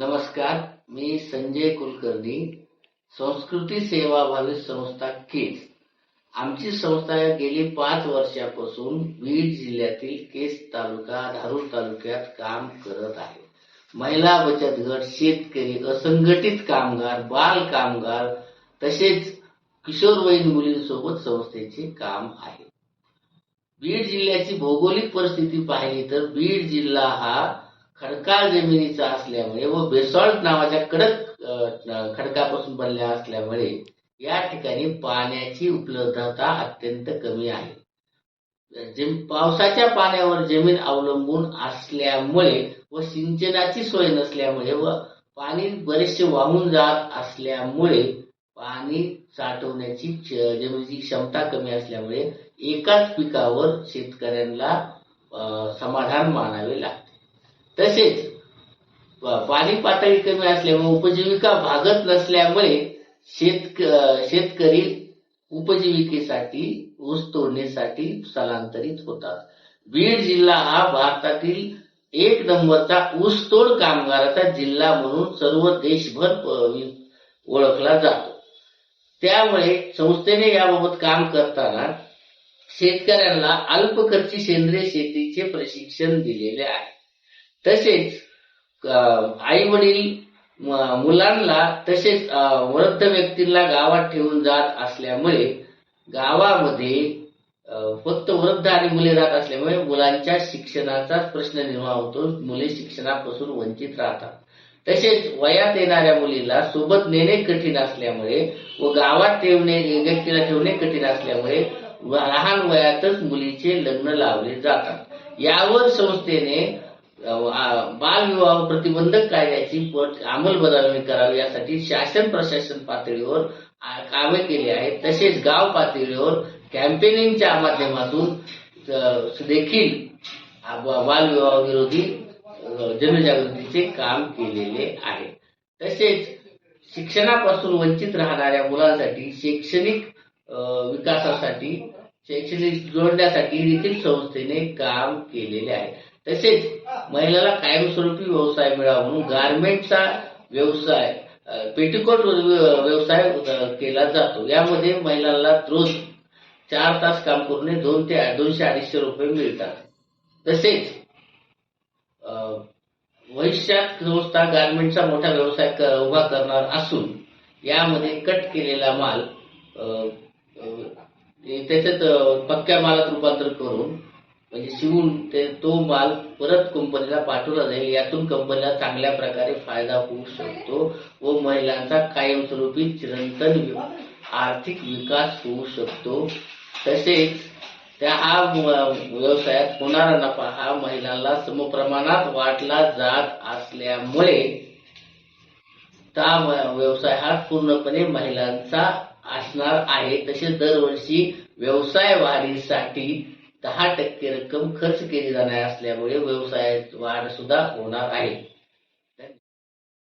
नमस्कार मी संजय कुलकर्णी संस्कृती सेवा भावी संस्था केस आमची संस्था गेली पाच वर्षापासून बीड जिल्ह्यातील केस तालुका धारूर तालुक्यात काम करत आहे. महिला बचत गट शेतकरी असंघटित कामगार बाल कामगार तसेच किशोरवयीन मुलींसोबत संस्थेचे काम आहे. बीड जिल्ह्याची भौगोलिक परिस्थिती पाहिली तर बीड जिल्हा हा खडकाळ जमिनीचा असल्यामुळे व बेसॉल्ट नावाच्या कडक खडकापासून बनल्या असल्यामुळे या ठिकाणी पाण्याची उपलब्धता अत्यंत कमी आहे. पावसाच्या पाण्यावर जमीन अवलंबून असल्यामुळे व सिंचनाची सोय नसल्यामुळे व पाणी बरेचसे वाहून जात असल्यामुळे पाणी साठवण्याची क्ष- जमिनीची क्षमता कमी असल्यामुळे एकाच पिकावर शेतकऱ्यांना समाधान मानावे लागते. तसेच पाणी पातळी कमी असल्यामुळे उपजीविका भागत नसल्यामुळे शेतक शेतकरी उपजीविकेसाठी ऊस तोडणीसाठी स्थलांतरित होतात. बीड जिल्हा हा भारतातील एक नंबरचा ऊसतोड कामगाराचा जिल्हा म्हणून सर्व देशभर ओळखला जातो. त्यामुळे संस्थेने याबाबत काम करताना शेतकऱ्यांना अल्प सेंद्रिय शेतीचे प्रशिक्षण दिलेले आहे. तसेच आई वडील मुलांना तसेच वृद्ध व्यक्तींना गावात ठेवून जात असल्यामुळे गावामध्ये फक्त वृद्ध आणि मुले राहत असल्यामुळे मुलांच्या शिक्षणाचाच प्रश्न निर्माण होतो. मुले शिक्षणापासून वंचित राहतात. तसेच वयात येणाऱ्या मुलीला सोबत नेणे कठीण असल्यामुळे व गावात ठेवणे व्यक्तीला ठेवणे कठीण असल्यामुळे व लहान वयातच मुलीचे लग्न लावले जातात. यावर संस्थेने बालविवाह प्रतिबंधक कायद्याची पट- अंमलबजावणी करावी यासाठी शासन प्रशासन पातळीवर आ- कामे केली आहेत. तसेच गाव पातळीवर कॅम्पेनिंगच्या माध्यमातून देखील बालविवाह विरोधी जनजागृतीचे काम केलेले आहे. तसेच शिक्षणापासून वंचित राहणाऱ्या मुलांसाठी शैक्षणिक विकासासाठी शैक्षणिक जोडण्यासाठी देखील संस्थेने काम केलेले आहे. तसेच महिलाला कायमस्वरूपी व्यवसाय मिळावा म्हणून गारमेंटचा व्यवसाय पेटीकोट व्यवसाय केला जातो. यामध्ये महिलांना रोज चार तास काम करून दोन ते दोनशे अडीचशे रुपये मिळतात. तसेच अ, भविष्यात संस्था गारमेंटचा मोठा व्यवसाय उभा करणार असून यामध्ये कट केलेला माल त्याच्यात पक्क्या मालात रूपांतर करून म्हणजे शिवून ते तो माल परत कंपनीला पाठवला जाईल. यातून कंपनीला चांगल्या प्रकारे फायदा होऊ शकतो व महिलांचा कायमस्वरूपी चिरंतन आर्थिक विकास होऊ शकतो. तसेच त्या हा व्यवसायात होणारा नफा हा महिलांना समप्रमाणात वाटला जात असल्यामुळे त्या व्यवसाय हा पूर्णपणे महिलांचा असणार आहे. तसेच दरवर्षी व्यवसाय वाढीसाठी दहा टक्के रक्कम खर्च केली जाणार असल्यामुळे व्यवसायात वाढ सुद्धा होणार आहे.